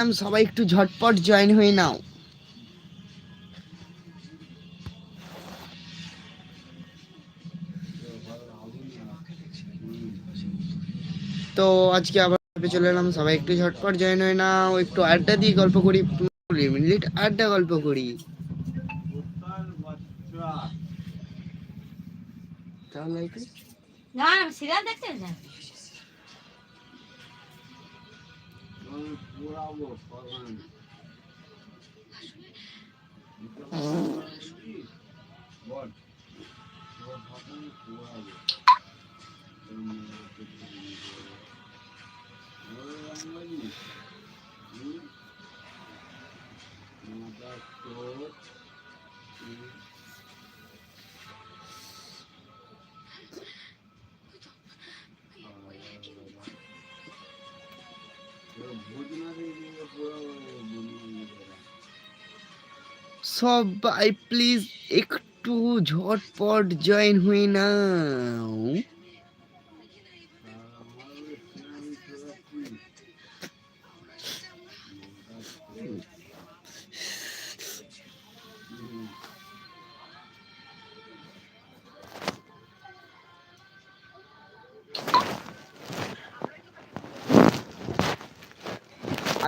সবাই একটু ঝটপট জয়েন হয়ে নাও। তো আজকে আবার চলে এলাম সবাই একটু ঝটপট জয়েন হয়ে নাও একটু আড্ডা দিয়ে গল্প করি কুড়ি মিনিট আড্ডা গল্প করি। তাহলে? না সিরিয়াল দেখছেন না সবাই প্লিজ একটু ঝটপট জয়েন হয়ে নাও।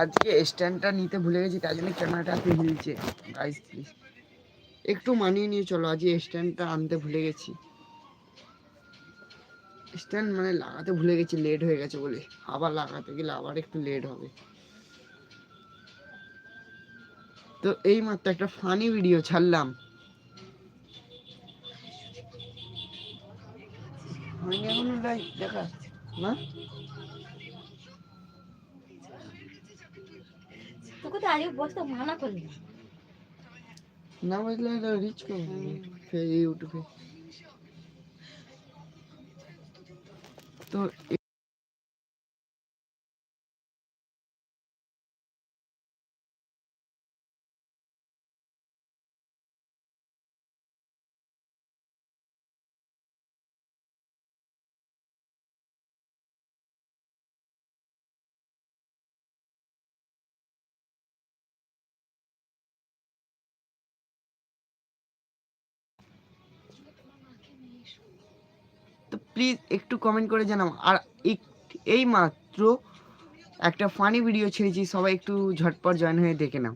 আজকে স্ট্যান্ডটা নিতে ভুলে গেছি তাই জন্য ক্যামেরাটা একটু হিলছে গাইস প্লিজ একটু মানিয়ে নিয়ে চলো, আজকে স্ট্যান্ডটা আনতে ভুলে গেছি। স্ট্যান্ড মানে লাগাতে ভুলে গেছি লেট হয়ে গেছে বলে। আবার লাগাতে গেলে আবার একটু লেট হবে। তো এই মাত্র একটা ফানি ভিডিও ছাড়লাম। দেখা না তোকে তো আগে বসতে মানা করলি না বুঝলে রিচ করব। ইউটিউবে তো প্লিজ একটু কমেন্ট করে জানাও। আর এই মাত্র একটা ফানি ভিডিও ছেড়েছি, সবাই একটু ঝটপট জয়েন হয়ে দেখে নাও।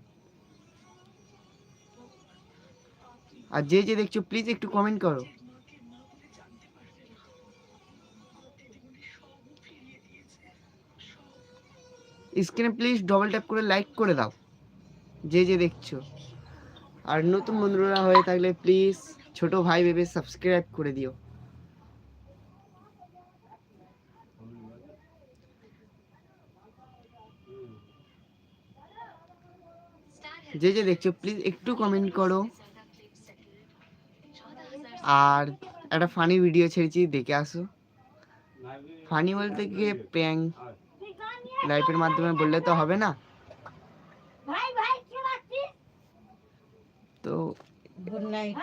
আর যে যে দেখছ প্লিজ একটু কমেন্ট করো। স্ক্রিনে প্লিজ ডবল ট্যাপ করে লাইক করে দাও, যে যে দেখছ। আর নতুন বন্ধুরা হয়ে থাকলে প্লিজ ছোট ভাই ভেবে সাবস্ক্রাইব করে দিও। যে যে দেখছ প্লিজ একটু কমেন্ট করো। আর একটা ফানি ভিডিও ছেড়েছি দেখে আসো। ফানি বলতে গিয়ে প্র্যাঙ্ক লাইফের মাধ্যমে বললে তো হবে না। ভাই ভাই কি রাখছিস তো গুড নাইট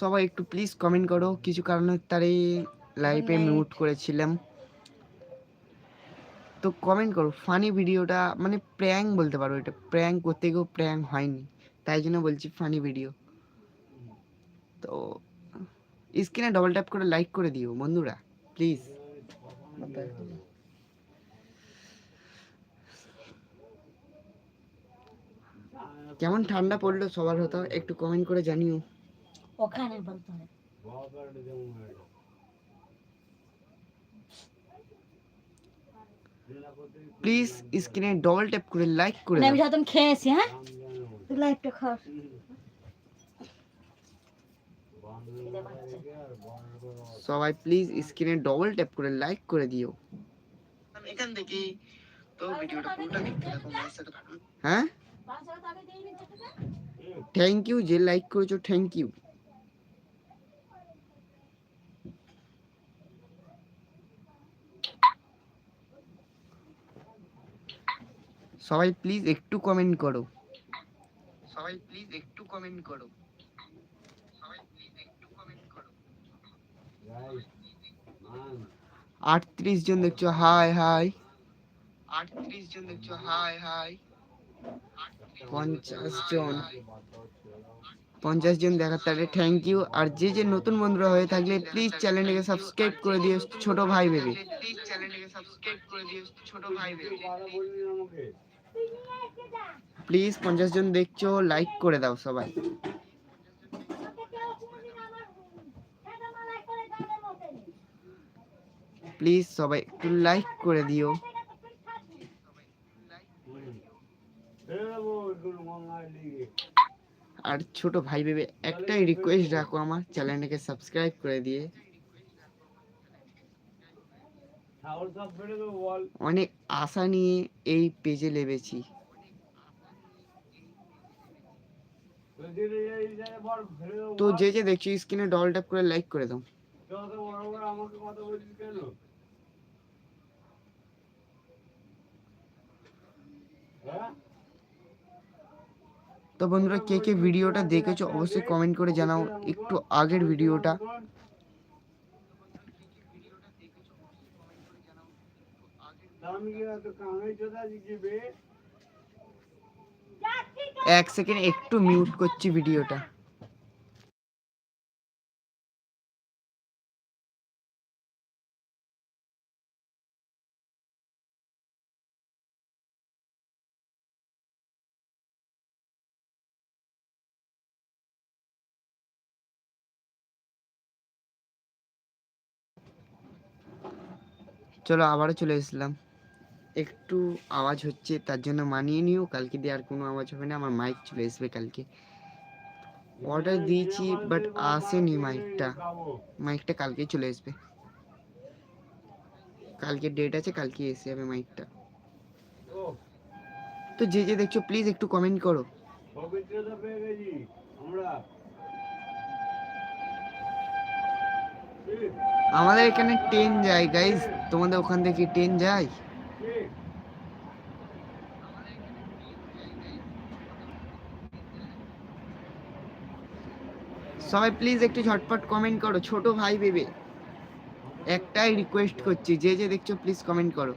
সবাই একটু প্লিজ কমেন্ট করো। কিছু কারণে তারই লাইভে. মিউট করেছিলাম। তো কমেন্ট করো ফানি ভিডিওটা মানে প্র্যাঙ্ক বলতে পারো এটা। প্র্যাঙ্ক করতে গিয়েও প্র্যাঙ্ক হয়নি। তাই জন্য বলছি ফানি ভিডিও তো স্ক্রিনে ডবল ট্যাপ করে লাইক করে দিও বন্ধুরা। প্লিজ কেমন ঠান্ডা পড়ল সবার হতো একটু কমেন্ট করে জানিও। ওখানে বলতে হবে প্লিজ স্ক্রিনে ডবল ট্যাপ করে লাইক করে মানে আমি দাও যখন খেয়েছি হ্যাঁ তুই লাইভটা খাস সবাই প্লিজ স্ক্রিনে ডবল ট্যাপ করে লাইক করে দিও এখান থেকে তো ভিডিওটা পুরোটা দেখতে থাকো আমার সাথে থাকুন হ্যাঁ থ্যাংক ইউ যে লাইক করেছ থ্যাংক ইউ সবাই প্লিজ একটু কমেন্ট করো। সবাই প্লিজ একটু কমেন্ট করো। আটত্রিশ জন দেখছ হাই হাই আটত্রিশ জন দেখছ হাই হাই পঞ্চাশ জন। পঞ্চাশ জন দেখার তাহলে থ্যাংক ইউ আর যে যে নতুন বন্ধুরা হয়ে থাকলে প্লিজ চ্যানেলটাকে সাবস্ক্রাইব করে দিও, ছোট ভাই ভেবে। প্লিজ চ্যানেলটাকে সাবস্ক্রাইব করে দিও, ছোট ভাই ভেবে। প্লিজ পঞ্চাশ জন দেখছ লাইক করে দাও সবাই। প্লিজ সবাই একটু লাইক করে দিও। আর ছোট ভাই ভেবে একটাই রিকোয়েস্ট রাখো আমার চ্যানেলটাকে সাবস্ক্রাইব করে দিয়ে। অনেক আশা নিয়ে এই পেজে লেবেছি। তো যে যে দেখছি স্ক্রিনে ডবল ট্যাপ করে লাইক করে দাও। তো বন্ধুরা কে কে ভিডিওটা দেখেছ অবশ্যই কমেন্ট করে জানাও। একটু আগের ভিডিওটা এক সেকেন্ড একটু মিউট করছি ভিডিওটা চলো আবারও চলে এসলাম। একটু আওয়াজ হচ্ছে, তার জন্য মানিয়ে নিও। কালকে দিয়ে আর কোনো আওয়াজ হবে না, আমার মাইক চলে আসবে কালকে। অর্ডার দিয়েছি বাট আসেনি মাইকটা মাইকটা কালকেই চলে আসবে। কালকে ডেট আছে কালকে এসে যাবে মাইকটা তো যে যে দেখছ প্লিজ একটু কমেন্ট করো। আমাদের এখানে ট্রেন যায় গাইজ তোমাদের ওখান থেকে ট্রেন যায় ঠিক সবাই প্লিজ একটু ঝটপট কমেন্ট করো, ছোট ভাই ভেবে। একটাই রিকোয়েস্ট করছি, যে যে দেখছ প্লিজ কমেন্ট করো।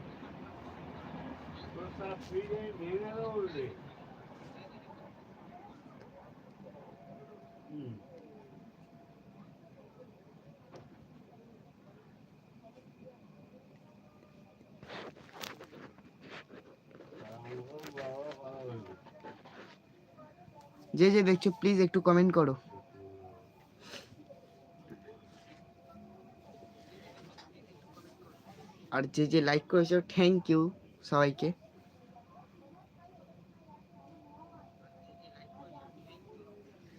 যে যে দেখছ প্লিজ একটু কমেন্ট করো। আর যে যে লাইক করেছ থ্যাংক ইউ সবাইকে।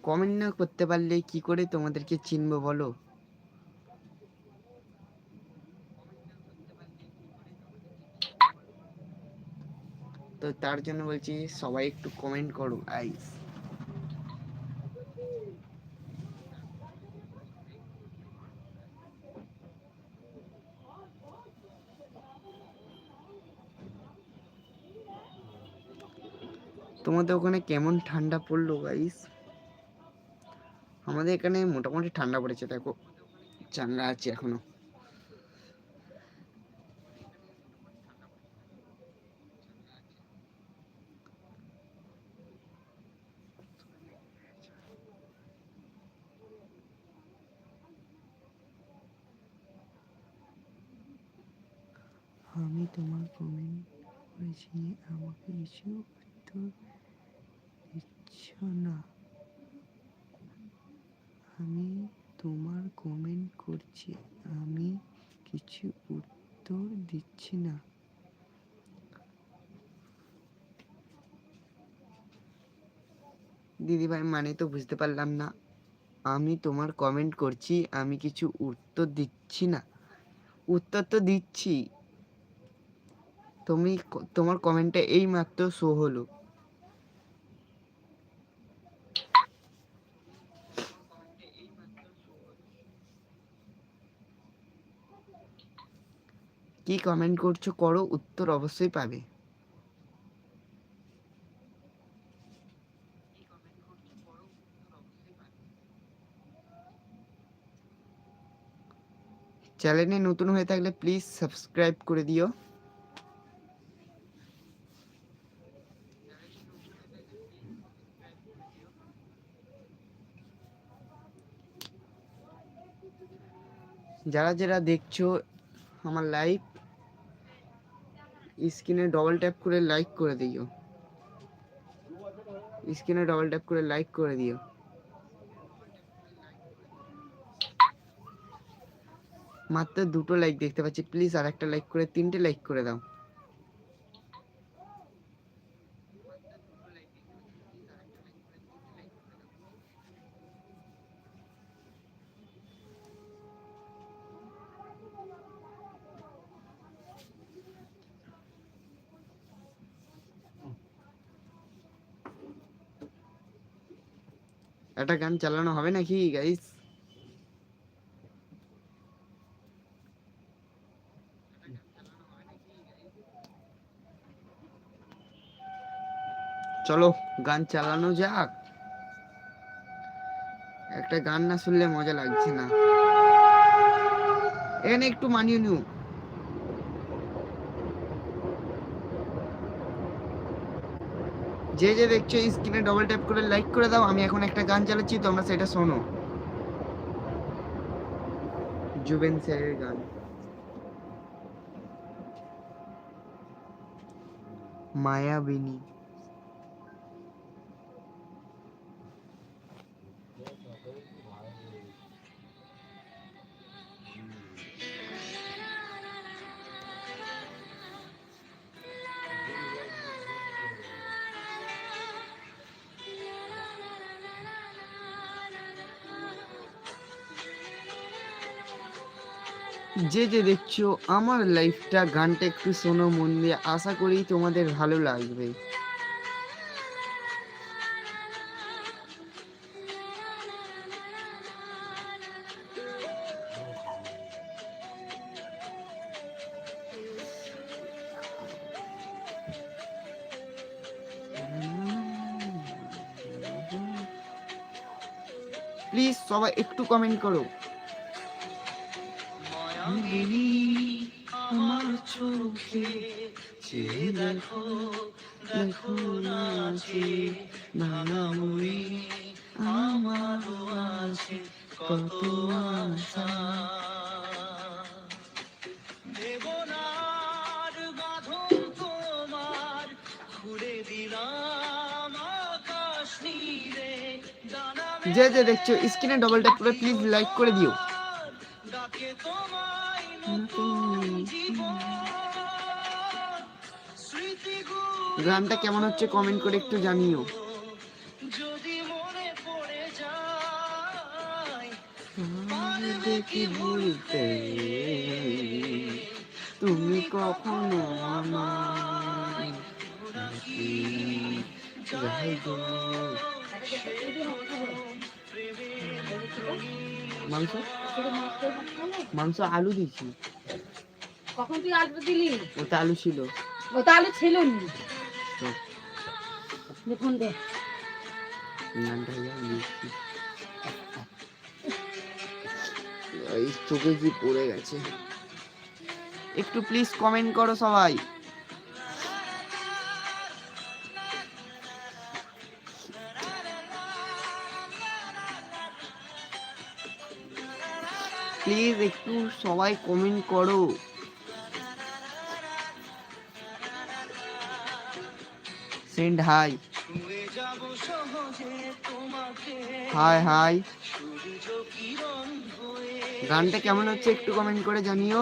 কমেন্ট না করতে পারলে কি করে তোমাদেরকে চিনবো বলো? তো তার জন্য বলছি সবাই একটু কমেন্ট করো আইস তোমাদের ওখানে কেমন ঠান্ডা পড়ল গাইস আমাদের এখানে মোটামুটি ঠান্ডা পড়েছে, দেখো। চাঙ্গা আছে এখনও। আমি তোমার কমেন্ট করেছি, আমাকে কিছু উত্তর দিচ্ছ না আমি তোমার কমেন্ট করছি, আমি কিছু উত্তর দিচ্ছি না। দিদিভাই মানে তো বুঝতে পারলাম না। আমি তোমার কমেন্ট করছি, আমি কিছু উত্তর দিচ্ছি না। উত্তর তো দিচ্ছি। তুমি তোমার কমেন্টে এই মাত্র শো হলো। কি কমেন্ট করছ করো, উত্তর অবশ্যই পাবে। চ্যানেলে নতুন হয়ে থাকলে প্লিজ সাবস্ক্রাইব করে দিও। যারা যারা দেখছ আমার লাইভ স্ক্রিনে ডবল ট্যাপ করে লাইক করে দিও। স্ক্রিনে ডবল ট্যাপ করে লাইক করে দিও। মাত্র দুটো লাইক দেখতে পাচ্ছি। প্লিজ আর একটা লাইক করে, তিনটে লাইক করে দাও। একটা গান চালানো হবে নাকি গাইস চলো, গান চালানো যাক। একটা গান না শুনলে মজা লাগছে না। এখানে একটু মানিয়ে নিও। যে যে দেখছ স্ক্রিনে ডবল ট্যাপ করে লাইক করে দাও, আমি এখন একটা গান চালাচ্ছি, তোমরা সেটা শোনো। জুবেন স্যারের গান। মায়াবিনী। যে যে দেখছ, আমার লাইফটা, গানটা একটু শোনো, মন দিয়ে। আশা করি তোমাদের ভালো লাগবে। প্লিজ সবাই একটু কমেন্ট করো। আমার চোখে। চেয়ে দেখো দেখো নাচে নানাময়ী আমার আছে, কত আশা। দেবনার বাঁধন তোমার খুলে দিলাম আকাশ নীলে যে যে, দেখছ, স্ক্রিনে ডবল ট্যাপ করে প্লিজ লাইক করে দিও। গানটা কেমন হচ্ছে কমেন্ট করে একটু জানিও। যদি মনে পড়ে যায় দেখি বলতে তুমি কখনো আমার যাই গো। মাংস? মাংস আলু দিয়েছি। কখন তুই আলু দিলি? ওতে আলু ছিল। ও তো আলু ছিল নি। দেখুন দে। এই চোখে কি পড়ে গেছে? একটু প্লিজ কমেন্ট করো সবাই। প্লিজ একটু সবাই কমেন্ট করো। সেন্ড হাই হাই হাই গানটা কেমন হচ্ছে একটু কমেন্ট করে জানিও।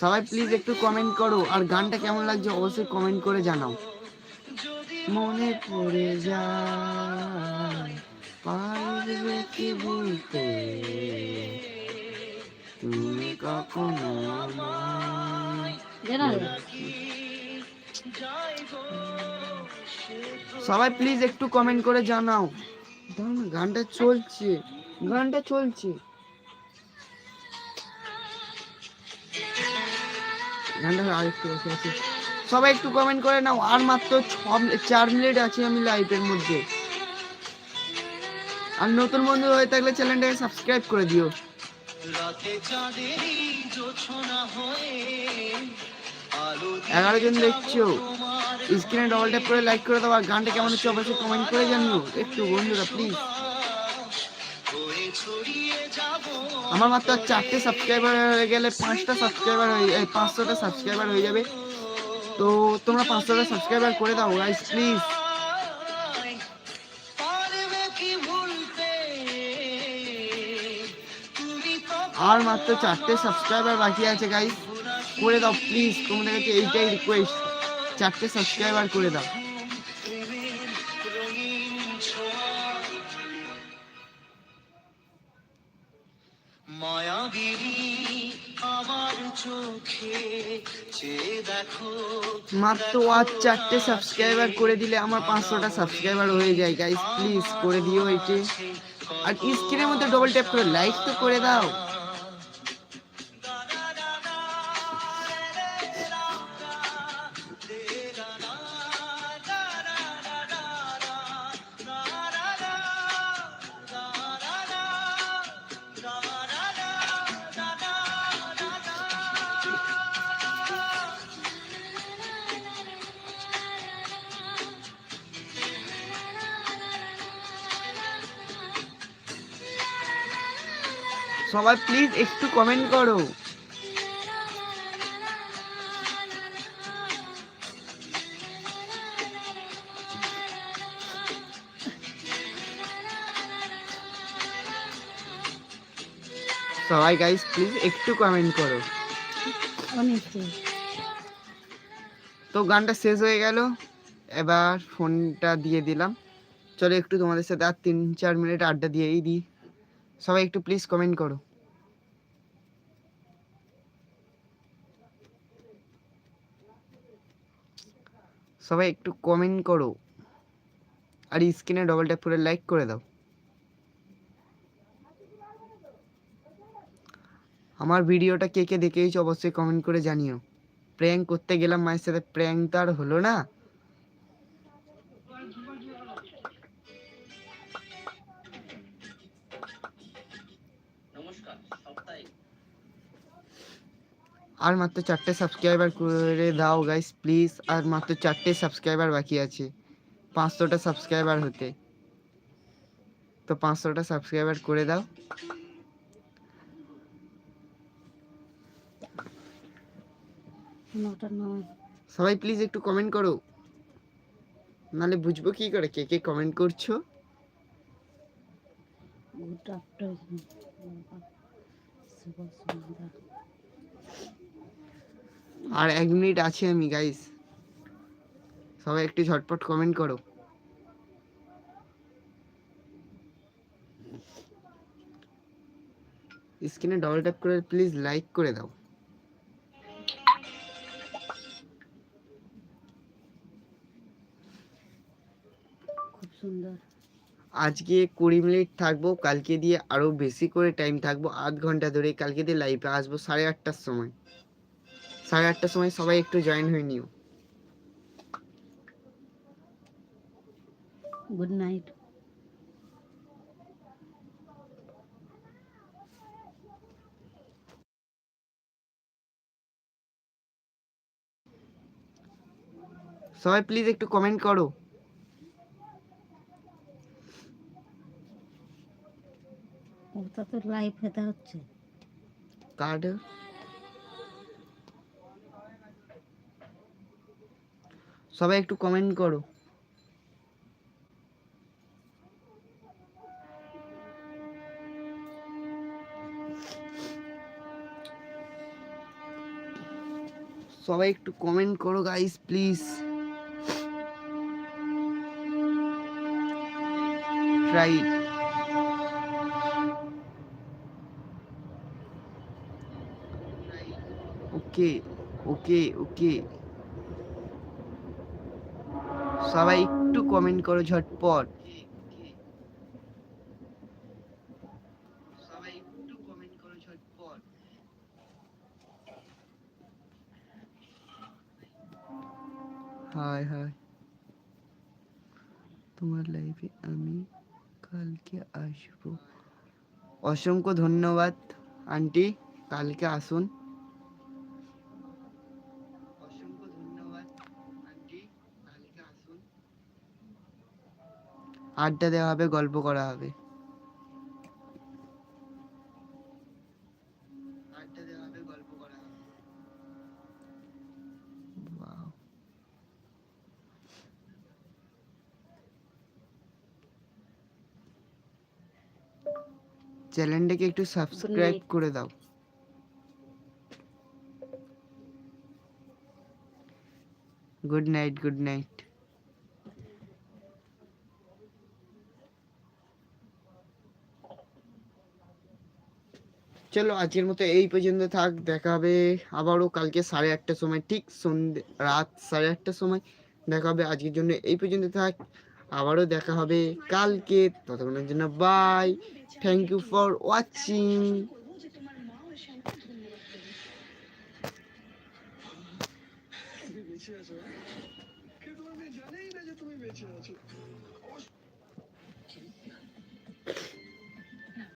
সবাই প্লিজ একটু কমেন্ট করো আর গানটা কেমন লাগছে অবশ্যই কমেন্ট করে জানাও। মনে পড়ে যায় পারবে কি বলতে? তুমি কখনো সবাই প্লিজ একটু কমেন্ট করে জানাও। গানটা চলছে গানটা চলছে। গানটা আর একটু আছে। সবাই একটু কমেন্ট করে নাও আর মাত্র ছ চার মিনিট আছে আমি লাইভের মধ্যে। আর নতুন বন্ধু হয়ে থাকলে চ্যানেলটাকে সাবস্ক্রাইব করে দিও। রাতে চাঁদেরই জোছনা হয়ে এগারো জন দেখছ স্ক্রিনে ডবল ট্যাপ করে লাইক করে দাও আর গানটা কেমন হচ্ছে অবশ্যই কমেন্ট করে জানিও। একটু বন্ধুরা প্লিজ আমার মাত্র চারটে সাবস্ক্রাইবার হয়ে গেলে পাঁচটা সাবস্ক্রাইবার হয়ে পাঁচশোটা সাবস্ক্রাইবার হয়ে যাবে। তো তোমরা পাঁচশোটা সাবস্ক্রাইবার করে দাও গাইস প্লিজ আর মাত্র চারটে সাবস্ক্রাইবার বাকি আছে গাইস করে দাও প্লিজ তোমাদের কাছে এইটাই রিকোয়েস্ট চারটে সাবস্ক্রাইবার করে দাও। মাত্র আর চারটে সাবস্ক্রাইবার করে দিলে আমার পাঁচশোটা সাবস্ক্রাইবার হয়ে যায় গাইস প্লিজ করে দিও এটি আর স্ক্রিনের মধ্যে ডবল ট্যাপ করে লাইক তো করে দাও। সবাই প্লিজ একটু কমেন্ট করো। সবাই গাইস প্লিজ একটু কমেন্ট করো। তো গানটা শেষ হয়ে গেল। এবার ফোনটা দিয়ে দিলাম। চলো একটু তোমাদের সাথে আর তিন চার মিনিট আড্ডা দিয়েই দিই। সবাই একটু প্লিজ কমেন্ট করো। সবাই একটু কমেন্ট করো। আর স্ক্রিনে ডবল ট্যাপ করে লাইক করে দাও। আমার ভিডিওটা কে কে দেখেইছো অবশ্যই কমেন্ট করে জানিও। প্র্যাঙ্ক করতে গেলাম মায়ের সাথে প্র্যাঙ্ক তো আর হলো না। আর মাত্র চারটে সাবস্ক্রাইবার করে দাও গাইস প্লিজ আর মাত্র চারটে সাবস্ক্রাইবার বাকি আছে। পাঁচশোটা সাবস্ক্রাইবার হতে। তো পাঁচশোটা সাবস্ক্রাইবার করে দাও। সবাই প্লিজ একটু কমেন্ট করো। নালে বুঝব কি করে কে কে কমেন্ট করছ? গুড আফটারনুন শুভ সন্ধ্যা আর এক মিনিট আছি আমি গাইস সবাই একটু ঝটপট কমেন্ট করো। স্ক্রিনে ডবল ট্যাপ করে প্লিজ লাইক করে দাও। খুব সুন্দর। আজকে কুড়ি মিনিট থাকব কালকে দিয়ে আরও বেশি করে টাইম থাকব আধ ঘণ্টা ধরে কালকে দিয়ে লাইভে আসব সাড়ে আটটার সময়। সাড়ে আটটার সময় সবাই একটু জয়েন হয়ে নিও। গুড নাইট সবাই প্লিজ একটু কমেন্ট করো। ওটা তো লাইভ হেতে হচ্ছে। কার্ড? সবাই একটু কমেন্ট করো। সবাই একটু কমেন্ট করো guys please right okay okay okay সবাই একটু কমেন্ট করো ঝটপট। হাই হাই তোমার লাইফে আমি কালকে আসব। অসংখ্য ধন্যবাদ, আন্টি। কালকে আসুন। আড্ডা দেওয়া হবে গল্প করা হবে. চ্যানেলটাকে একটু সাবস্ক্রাইব করে দাও। গুড নাইট গুড নাইট চলো আজকের মতো এই পর্যন্ত থাক, দেখা হবে আবারও কালকে সাড়ে আটটার সময়, ঠিক সন্ধ্যে রাত সাড়ে আটটার সময়। দেখা হবে আজকের জন্য এই পর্যন্ত থাক, আবারও দেখা হবে কালকে, ততক্ষণের জন্য bye thank you for watching